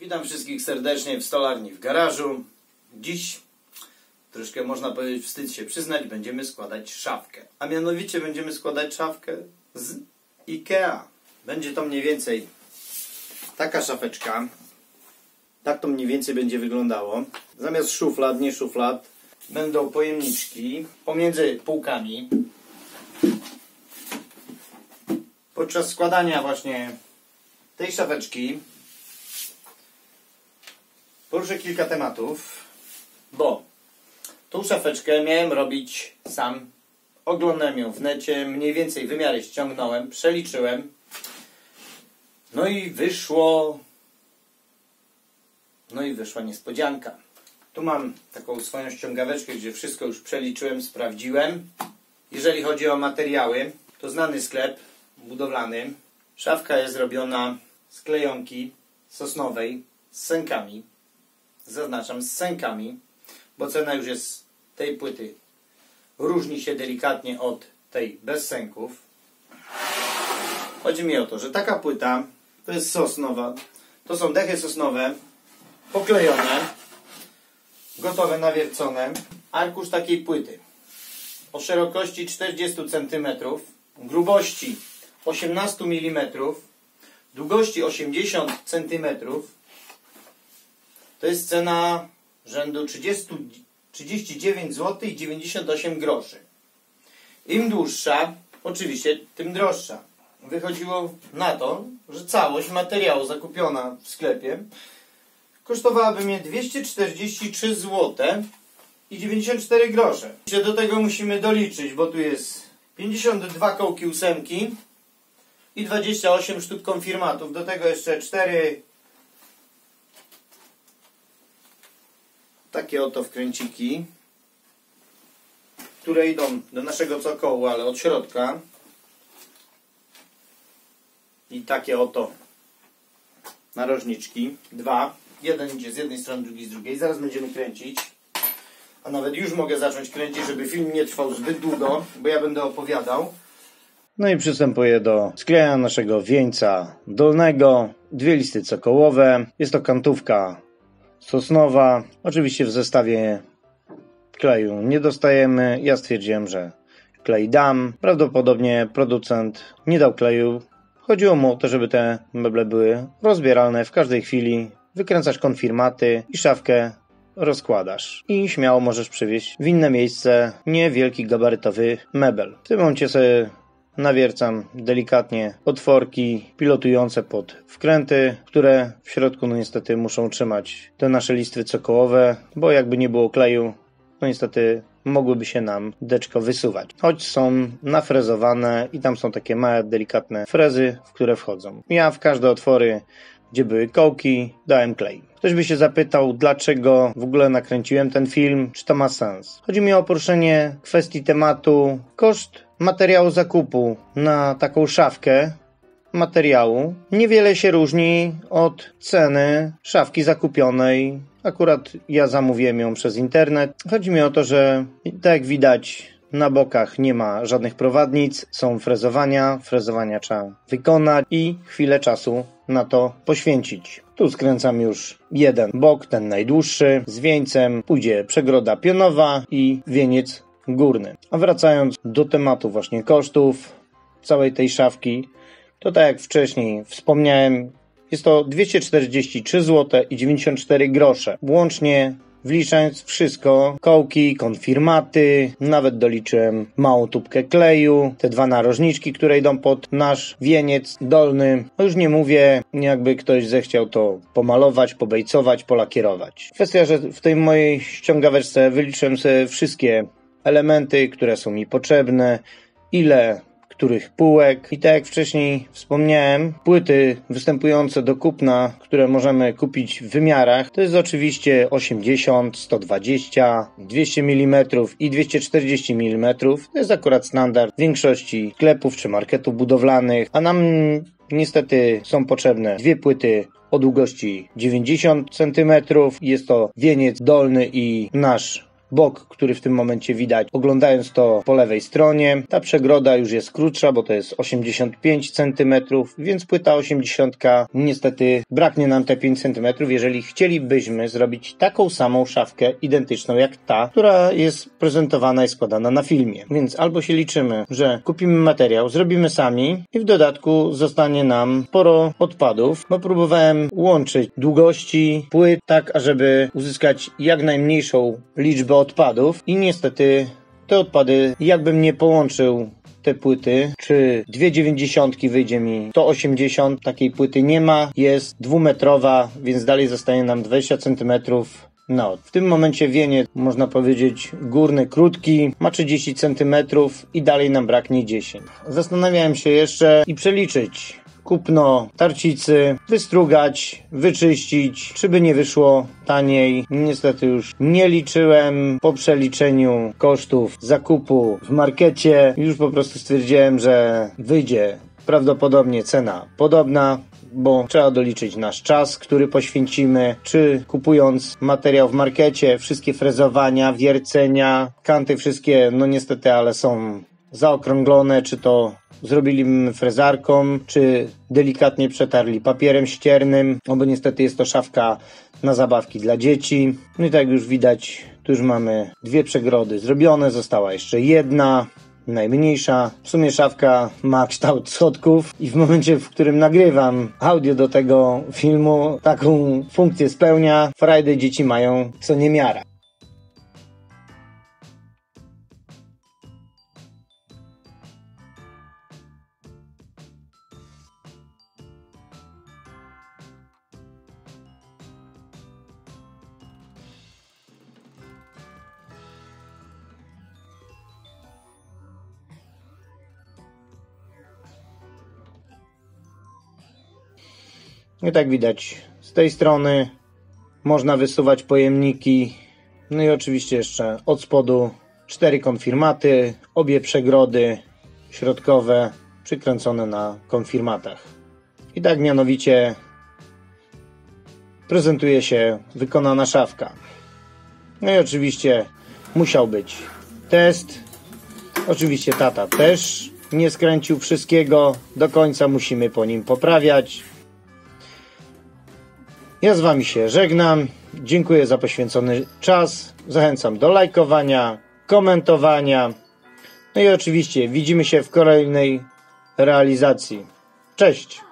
Witam wszystkich serdecznie w stolarni w garażu. Dziś, troszkę można powiedzieć, wstyd się przyznać, będziemy składać szafkę. A mianowicie będziemy składać szafkę z IKEA. Będzie to mniej więcej taka szafeczka. Tak to mniej więcej będzie wyglądało. Zamiast szuflad, nie szuflad, będą pojemniczki pomiędzy półkami. Podczas składania właśnie tej szafeczki poruszę kilka tematów, bo tą szafeczkę miałem robić sam. Oglądałem ją w necie, mniej więcej wymiary ściągnąłem, przeliczyłem. No i wyszło. No i wyszła niespodzianka. Tu mam taką swoją ściągaweczkę, gdzie wszystko już przeliczyłem, sprawdziłem. Jeżeli chodzi o materiały, to znany sklep budowlany. Szafka jest robiona z klejonki sosnowej z sękami. Zaznaczam z sękami, bo cena już jest tej płyty różni się delikatnie od tej bez sęków. Chodzi mi o to, że taka płyta to jest sosnowa. To są dechy sosnowe poklejone, gotowe, nawiercone. Arkusz takiej płyty o szerokości 40 cm, grubości 18 mm, długości 80 cm to jest cena rzędu 30, 39 zł i 98 groszy. Im dłuższa, oczywiście tym droższa. Wychodziło na to, że całość materiału zakupiona w sklepie kosztowałaby mnie 243 zł i 94 grosze. Do tego musimy doliczyć, bo tu jest 52 kołki ósemki i 28 sztuk konfirmatów. Do tego jeszcze 4 takie oto wkręciki, które idą do naszego cokołu, ale od środka. I takie oto narożniczki. Dwa. Jeden idzie z jednej strony, drugi z drugiej. Zaraz będziemy kręcić. A nawet już mogę zacząć kręcić, żeby film nie trwał zbyt długo, bo ja będę opowiadał. No i przystępuję do sklejenia naszego wieńca dolnego. Dwie listy cokołowe. Jest to kantówka sosnowa. Oczywiście w zestawie kleju nie dostajemy. Ja stwierdziłem, że klej dam. Prawdopodobnie producent nie dał kleju. Chodziło mu o to, żeby te meble były rozbieralne w każdej chwili. Wykręcasz konfirmaty i szafkę rozkładasz. I śmiało możesz przywieźć w inne miejsce niewielki gabarytowy mebel. W tym momencie sobie nawiercam delikatnie otworki pilotujące pod wkręty, które w środku no niestety muszą trzymać te nasze listwy cokołowe, bo jakby nie było kleju, no niestety mogłyby się nam deczko wysuwać. Choć są nafrezowane i tam są takie małe, delikatne frezy, w które wchodzą. Ja w każde otwory, gdzie były kołki, dałem klej. Ktoś by się zapytał, dlaczego w ogóle nakręciłem ten film, czy to ma sens. Chodzi mi o poruszenie kwestii tematu koszt materiału zakupu na taką szafkę materiału niewiele się różni od ceny szafki zakupionej. Akurat ja zamówiłem ją przez internet. Chodzi mi o to, że tak jak widać na bokach nie ma żadnych prowadnic, są frezowania, frezowania trzeba wykonać i chwilę czasu na to poświęcić. Tu skręcam już jeden bok, ten najdłuższy, z wieńcem, pójdzie przegroda pionowa i wieniec górny. A wracając do tematu właśnie kosztów całej tej szafki, to tak jak wcześniej wspomniałem, jest to 243 zł i 94 grosze. Łącznie wliczając wszystko, kołki, konfirmaty, nawet doliczyłem małą tubkę kleju, te dwa narożniczki, które idą pod nasz wieniec dolny. Już nie mówię, jakby ktoś zechciał to pomalować, pobejcować, polakierować. Kwestia, że w tej mojej ściągaweczce wyliczyłem sobie wszystkie elementy, które są mi potrzebne, ile których półek. I tak jak wcześniej wspomniałem, płyty występujące do kupna, które możemy kupić w wymiarach, to jest oczywiście 80, 120, 200 mm i 240 mm. To jest akurat standard większości sklepów czy marketów budowlanych, a nam niestety są potrzebne dwie płyty o długości 90 cm. Jest to wieniec dolny i nasz bok, który w tym momencie widać, oglądając to po lewej stronie. Ta przegroda już jest krótsza, bo to jest 85 cm, więc płyta 80 niestety braknie nam te 5 cm, jeżeli chcielibyśmy zrobić taką samą szafkę identyczną jak ta, która jest prezentowana i składana na filmie. Więc albo się liczymy, że kupimy materiał, zrobimy sami i w dodatku zostanie nam sporo odpadów, bo próbowałem łączyć długości płyt tak, ażeby uzyskać jak najmniejszą liczbę odpadów i niestety te odpady, jakbym nie połączył te płyty, czy dwie dziewięćdziesiątki wyjdzie mi 180, takiej płyty nie ma, jest dwumetrowa, więc dalej zostaje nam 20 cm no, w tym momencie wienie, można powiedzieć, górny, krótki, ma 30 cm i dalej nam braknie 10. Zastanawiałem się jeszcze i przeliczyć kupno tarcicy, wystrugać, wyczyścić, czy by nie wyszło taniej. Niestety już nie liczyłem po przeliczeniu kosztów zakupu w markecie. Już po prostu stwierdziłem, że wyjdzie prawdopodobnie cena podobna, bo trzeba doliczyć nasz czas, który poświęcimy, czy kupując materiał w markecie, wszystkie frezowania, wiercenia, kanty wszystkie, no niestety, ale są zaokrąglone, czy to zrobili frezarką, czy delikatnie przetarli papierem ściernym, no bo niestety jest to szafka na zabawki dla dzieci. No i tak już widać, tu już mamy dwie przegrody zrobione, została jeszcze jedna najmniejsza. W sumie szafka ma kształt schodków i w momencie, w którym nagrywam audio do tego filmu, taką funkcję spełnia. Frajdy dzieci mają co niemiara. I tak widać, z tej strony można wysuwać pojemniki. No i oczywiście jeszcze od spodu cztery konfirmaty, obie przegrody środkowe przykręcone na konfirmatach. I tak mianowicie prezentuje się wykonana szafka. No i oczywiście musiał być test. Oczywiście tata też nie skręcił wszystkiego. Do końca musimy po nim poprawiać. Ja z Wami się żegnam. Dziękuję za poświęcony czas. Zachęcam do lajkowania, komentowania. No i oczywiście widzimy się w kolejnej realizacji. Cześć!